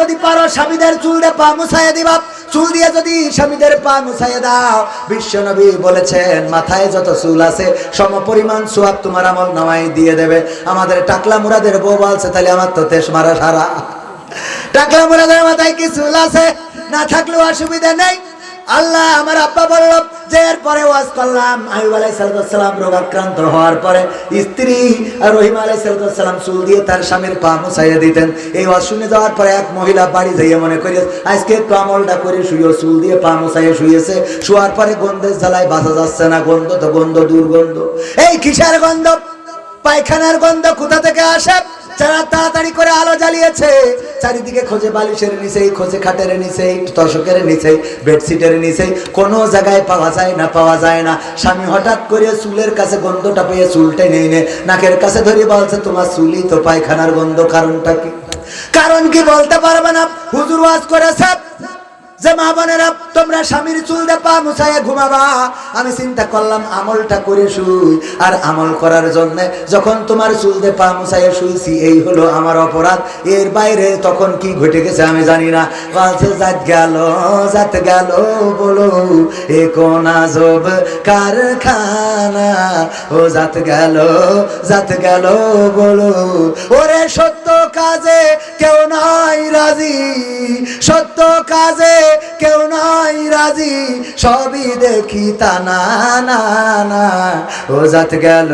যদি পারো স্বামীদের চুল দিয়ে পা মুছাইয়া দিবা, চুল দিয়ে যদি স্বামীদের পা মুছাইয়া দাও বিশ্ব নবী বলেছেন, মাথায় যত চুল আছে সম পরিমাণ সোয়াব তোমার আমল নামাই দিয়ে দেবে। আমাদের টাকলা মুরাদের বউ বলছে, তাহলে আমার তো তেস মারা সারা। টাকলা মুরাদের মাথায় কি চুল আছে? না থাকলেও অসুবিধা নেই। আল্লাহ, আমার আব্বা বলল যে এরপরে ওয়াজ করলাম আয়ুব আলাইসালাম রোগাক্রান্ত হওয়ার পরে স্ত্রী রহিম আলাইসালাম চুল দিয়ে তার স্বামীর পা মুছাইয়া দিতেন। এই ওয়াজ শুনে যাওয়ার পরে এক মহিলা বাড়ি যাইয়ে মনে করি আজকে একটু আমলটা করে শুয়ে চুল দিয়ে পা মুছাইয়ে শুয়েছে শোয়ার পরে গন্ধের জ্বালায় বাঁচা যাচ্ছে না, গন্ধ তো গন্ধ, দুর্গন্ধ। এই কিসের গন্ধ? পায়খানার গন্ধ কোথা থেকে আসে? যারা তাড়াতাড়ি করে আলো জ্বালিয়েছে, চারিদিকে খোঁজে বালিশের খোঁজে খাটের বেডশিটের কোনো জায়গায় পাওয়া যায় না, পাওয়া যায় না। স্বামী হঠাৎ করে চুলের কাছে গন্ধটা পেয়ে চুলটে নেই নে নাকের কাছে ধরে বলছে, তোমার চুলই তো পায়খানার গন্ধ, কারণটা কি? কারণ কি বলতে পারবে না? হুজুর ওয়াজ যে মা বোনেরা, তোমরা স্বামীর চুল দিয়ে পা মুছাইয়া ঘুমাবা। আমি চিন্তা করলাম, আমলটা করে শুই। আর আমল করার জন্য যখন তোমার চুল দিয়ে পা মুছাইয়া শুইছি, এই হলো আমার অপরাধ। এর বাইরে তখন কি ঘটে গেছে আমি জানি না। বলছে জাত গেল জাত গেল, বলো, এ কোন আজব কারখানা? ও জাত গেল জাত গেল, বলো, ওরে সত্য কাজে কেউ নাই রাজি, সত্য কাজে কেউ নাই রাজি, সবই দেখি তা না না না। ও জাত গেল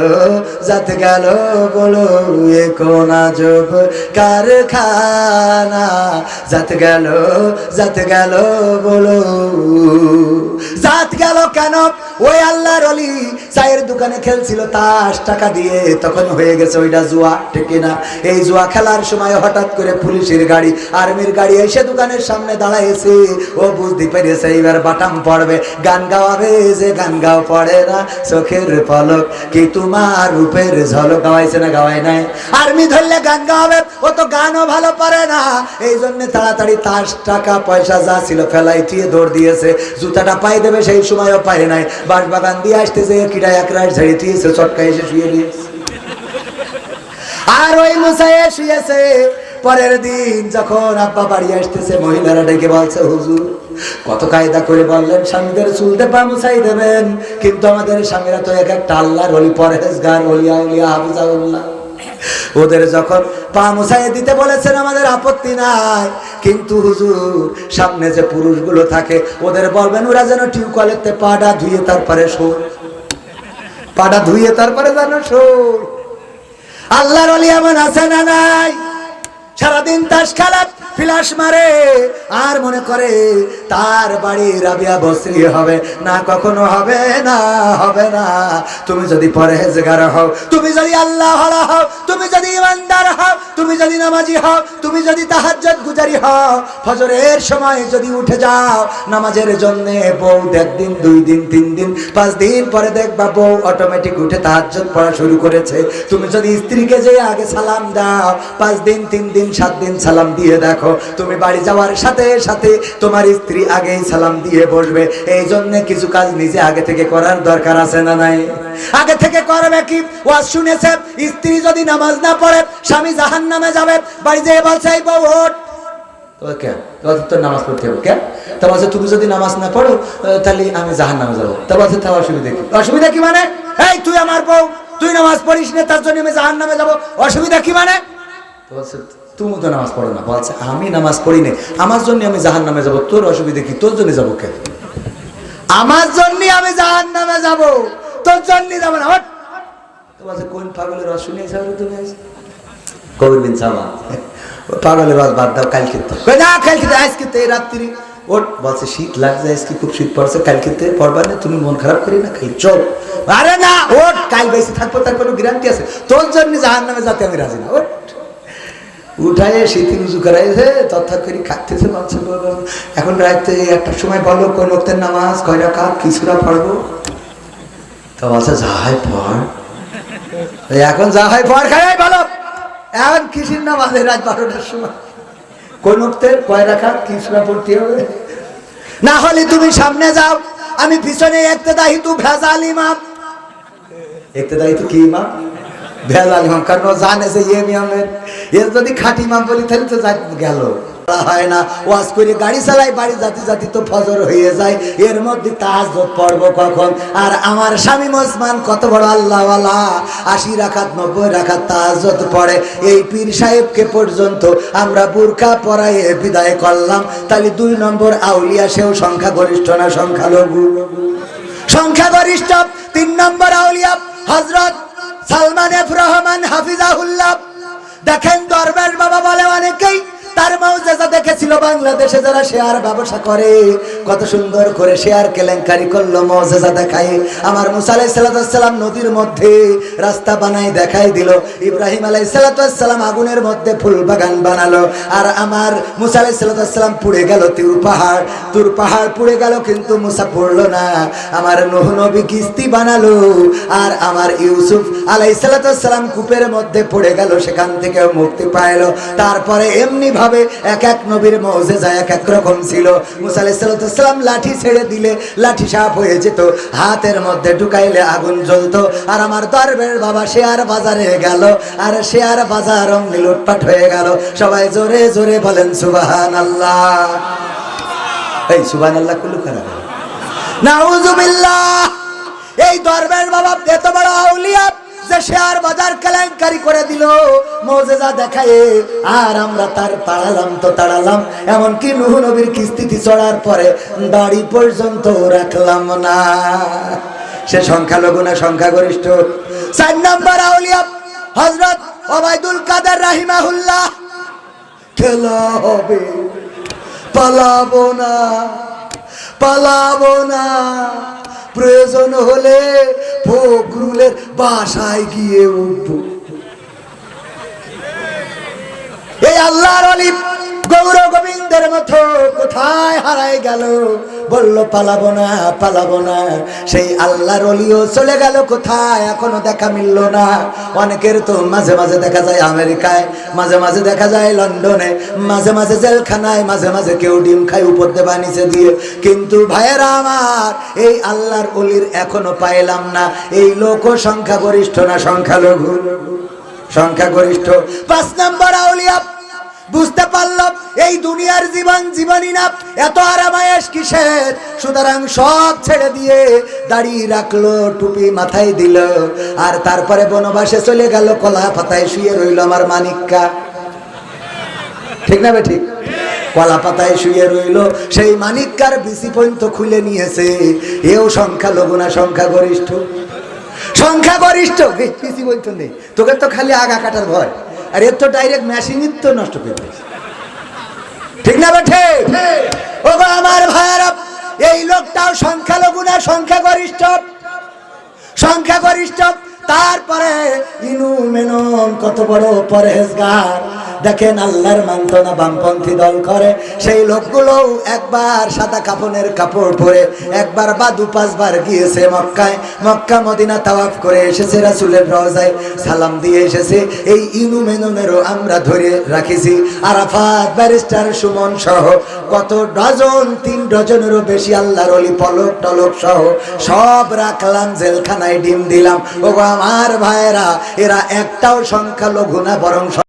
জাত গেল, বলো এ কোন আজব কারখানা। জাত গেল জাত গেল, বলো, জাত গেল কেন? ওই আল্লাহর অলি চায়ের দোকানে খেলছিল, তাস টাকা দিয়ে, তখন হয়ে গেছে ওইটা জুয়া, ঠিক না এই জুয়া খেলার সময় হঠাৎ করে পুলিশের গাড়ি, আর্মির গাড়ি এসে দোকানের সামনে দাঁড়াইছে। ও বুঝতে পেরেছে এইবার বাটাম পড়বে। গান গাওয়াবে যে গান গাও পড়ে না, চোখের পলক কি তোমার রূপের ঝলক? গাওয়াইছে না গাওয়াই নাই? আর্মি ধরলে গান গাওয়াবে, ও তো গানও ভালো পারে না। এই জন্য তাড়াতাড়ি তাস, টাকা, পয়সা যা ছিল ফেলাই দিয়ে দৌড় দিয়েছে। জুতাটা পাই দেবে, সেই সময়ও পায় নাই। বাঁশ বাগান দিয়ে আসতেছে কিটা এক রাইট ঝাড়ি দিয়েছে চটকা এসে শুয়ে দিয়েছে। আর ওই মুসাইয়ে শুয়েছে পরের দিন যখন আব্বা বাড়ি আসতেছে, মহিলারা ডেকে বলছে, হুজুর, কত কায়দা করে বললেন, স্বামীদের চুলতে পা মুছাই দেবেন। কিন্তু আমাদের স্বামীরা তো এক একটা আল্লাহর অলি পরহেজগার অলিয়া উলিয়া, হাফিজাউল্লাহ। ওদের যখন পা মুছাই দিতে বলেছেন, আমাদের আপত্তি নাই। কিন্তু হুজুর, সামনে যে পুরুষগুলো থাকে, ওদের বলবেন, ওরা যেন টিউবকলেতে পাটা ধুয়ে তারপরে শোল পাটা ধুয়ে তারপরে যেন শোল আল্লাহর অলি এমন আছে না নাই? সারাদিন তাস খেলা ফিলাস মারে। আর মনে করে তার বাড়ি রাবিয়া বসরি হবে। না, কখনো হবে না হবে না। তুমি যদি পরহেজগার হও, তুমি যদি আল্লাহ হও, তুমি যদি ইমানদার হও, তুমি যদি নামাজি হও, তুমি যদি তাহাজ্জুদ গুজারি হও, ফজরের সময় যদি উঠে যাও, নামাজের জন্য বউ একদিন দুই দিন, তিন দিন, পাঁচ দিন পরে দেখবা বউ অটোমেটিক উঠে তাহাজ্জুদ পড়া শুরু করেছে। তুমি যদি স্ত্রীকে যে আগে সালাম দাও, পাঁচ দিন, তিন দিন সাত দিন সালাম দিয়ে দেখো। তুমি বাড়ি যাওয়ার সাথে সাথে তোমার স্ত্রী আগেই সালাম দিয়ে বসবে। এই জন্য কিছু কাজ নিজে আগে থেকে করার দরকার আছে না নাই? আগে থেকে করবে কি? ওয়াজ শুনেছে, স্ত্রী যদি নামাজ না পড়ে, স্বামী জাহান নামে যাবে। বাড়ি যেয়ে বলছে পড়ো তাহলে আমি যাব। অসুবিধা কি? মানে? তুই আমার বউ, তুই নামাজ পড়িস না, তার জন্য আমি জাহান নামে যাব। অসুবিধা কি মানে? তুমি তো নামাজ পড়ো না। বলছে, আমি নামাজ পড়ি আমার জন্য আমি জাহান নামে যাব। তোর অসুবিধা কি? তোর জন্য যাব কেন আমার জন্য আমি জাহান নামে যাব। তোর জন্য যাব না। কোন পাগলের রস শুনে তুমি? কবির বিন সামা পাগলের রস বাদ দাও, কালকে না, কালকে আজকে এই রাত্রি। ওট বলছে, শীত লাগছে, আজকে খুব শীত পড়ছে, কালকে তো পড়বা না, তুমি মন খারাপ করি না, খালি চল আরে না ওট কাল বেশি থাকব তার কোনো গ্যারান্টি আছে। তোর জন্য জাহান নামে যাতে আমি রাজি না। উঠায় শীতি উজু করাইছে তথা করে খাটতেছে মাংস এখন রাতে একটা সময় বলো কোন লোকদের নামাজ, কয় রাখা কিছুরা পড়ব? তো বলছে যাহাই পড়। এখন যা হয় পড় খাই ভালো এখন কৃষির নামাজে রাত বারোটার সময়? কোন কয় রাখা কিছুরা পড়তে হবে? না হলে তুমি সামনে যাও, আমি পিছনে একতে দাহি তু ভেজাল ইমাম। তু কি ইমাম? ভেজাল ইমাম কারণ ও জানে যে ইয়ে ইমামের এর যদি খাঁটি মাম বলি, তাহলে তো গেল। হয় না, ওয়াজ করে গাড়ি চালাই, বাড়ি জাতি জাতি তো ফজর হয়ে যায়। এর মধ্যে তাহাজ্জুদ পড়ব কখন? আর আমার স্বামী ওসমান কত বড় আল্লাহওয়ালা। আশি রাখাত, নব্বই রাখাত তাহাজ্জুদ পড়ে। এই পীর সাহেবকে পর্যন্ত আমরা বুরকা পরাইয়ে বিদায় করলাম। তাহলে দুই নম্বর আউলিয়া, সেও সংখ্যাগরিষ্ঠ না সংখ্যালঘু? সংখ্যাগরিষ্ঠ, তিন নম্বর আউলিয়া হজরত সালমান এফ রহমান হাফিজাহুল্লাহ। দেখেন দরবার বাবা বলে অনেকেই তার মৌজেজা দেখেছিল বাংলাদেশে যারা শেয়ার ব্যবসা করে। কত সুন্দর করে শেয়ার কেলেঙ্কারি করল মৌজেজা দেখায় আমার মুসা আলাই সাল্লাম নদীর মধ্যে রাস্তা বানাই দেখাই দিল। ইব্রাহিম আলাই সাল্লাম আগুনের মধ্যে ফুল বাগান বানালো। আর আমার মুসা আলাই সাল্লাম পুড়ে গেল তিউর পাহাড়। তুর পাহাড় পুড়ে গেল কিন্তু মুসা পড়ল না। আমার নোহ নবী কিস্তি বানালো। আর আমার ইউসুফ আলাই সাল্লাম কূপের মধ্যে পড়ে গেল। সেখান থেকে মুক্তি পাইলো। তারপরে এমনি ভাবে এক এক নবীর মৌজেজা এক এক রকম ছিল। মুসা আলাইসাল্লাম লাঠি ছেড়ে দিলে, লাঠি সাপ হয়ে যেত। হাতের মধ্যে ঢুকাইলে আগুন জ্বলতো। আর আমার দরবের বাবা শেয়ার বাজারে গেল। আর শেয়ার বাজার অমনি লুটপাট হয়ে গেল। সবাই জোরে জোরে বলেন সুবাহান আল্লাহ এই সুবাহান আল্লাহ কুলু খারাপ নাউজুবিল্লাহ! এই দরবেশ বাবা এত বড় আউলিয়া যে শেয়ার বাজার কেলেঙ্কারি করে দিল, মৌজেজা দেখায়, আর আমরা তার তাড়ালাম তো তাড়ালাম। এমনকি নুহ নবীর কিস্তিতে চড়ার পরে দাড়ি পর্যন্ত রাখলাম না। সে সংখ্যালঘু না সংখ্যাগরিষ্ঠ? চার নম্বর আউলিয়া হজরত ওবায়দুল কাদের রাহিমাহুল্লাহ। খেলা হবে, পালাবো না পালাবো না। প্রয়োজন হলে ফকরুলের বাসায় গিয়ে উঠব। এই আল্লাহর গৌর গোবিন্দের মতো কোথায় হারাই গেল? বলল, পালাবো না পালাবো না। সেই আল্লাহর অলিও চলে গেল কোথায়? এখনও দেখা মিলল না। অনেকের তো মাঝে মাঝে দেখা যায় আমেরিকায়, মাঝে মাঝে দেখা যায় লন্ডনে, মাঝে মাঝে জেলখানায়, মাঝে মাঝে কেউ ডিম খায় উপর দেবা নিচে দিয়ে। কিন্তু ভাইয়েরা আমার, এই আল্লাহর অলির এখনও পাইলাম না। এই লোক সংখ্যা গরিষ্ঠ না সংখ্যালঘু? সংখ্যাগরিষ্ঠ। পাঁচ নম্বর আউলিয়া বুঝতে পারলাম এই দুনিয়ার জীবন জীবনই না, এত আরামায়েশ কিসের? সুতরাং সব ছেড়ে দিয়ে দাঁড়িয়ে রাখল, টুপি মাথায় দিল, আর তারপরে বনবাসে চলে গেল, কলা পাতায় শুয়ে রইল আমার মানিক্কা। ঠিক না বে ঠিক? কলা পাতায় শুয়ে রইল, সেই মানিক্কার বিসি পর্যন্ত খুলে নিয়েছে, এও সংখ্যা লঘু না সংখ্যা গরিষ্ঠ সংখ্যা গরিষ্ঠ পিসি বলতো নেই, তোকে তো খালি আগা কাটার ভয়। আর এর তো ডাইরেক্ট মেশিনই তো নষ্ট করে দিয়েছে। ঠিক না বেঠে ও গো আমার ভাইয়ারা, এই লোকটাও সংখ্যালঘু না, সংখ্যাগরিষ্ঠ? সংখ্যাগরিষ্ঠ, তারপরে ইনু মেনন কত বড় পরেজগার দেখেন আল্লাহর মানত না বামপন্থী দল করে। সেই লোকগুলো একবার সাদা কাপনের কাপড় পরে একবার বা দু পাঁচবার গিয়েছে মক্কায়। মক্কা মদিনা তাওয়াফ করে এসেছে রাসুলের রওজায়। সালাম দিয়ে এসেছে, এই ইনু মেননেরও আমরা ধরে রাখিছি। আরাফাত, ব্যারিস্টার, সুমন সহ কত ডজন, তিন ডজনেরও বেশি আল্লাহর অলি, পলক টলক সহ সব রাখলাম, জেলখানায় ডিম দিলাম। ও আমার ভাইয়েরা, এরা একটাও সংখ্যালঘু না, বরং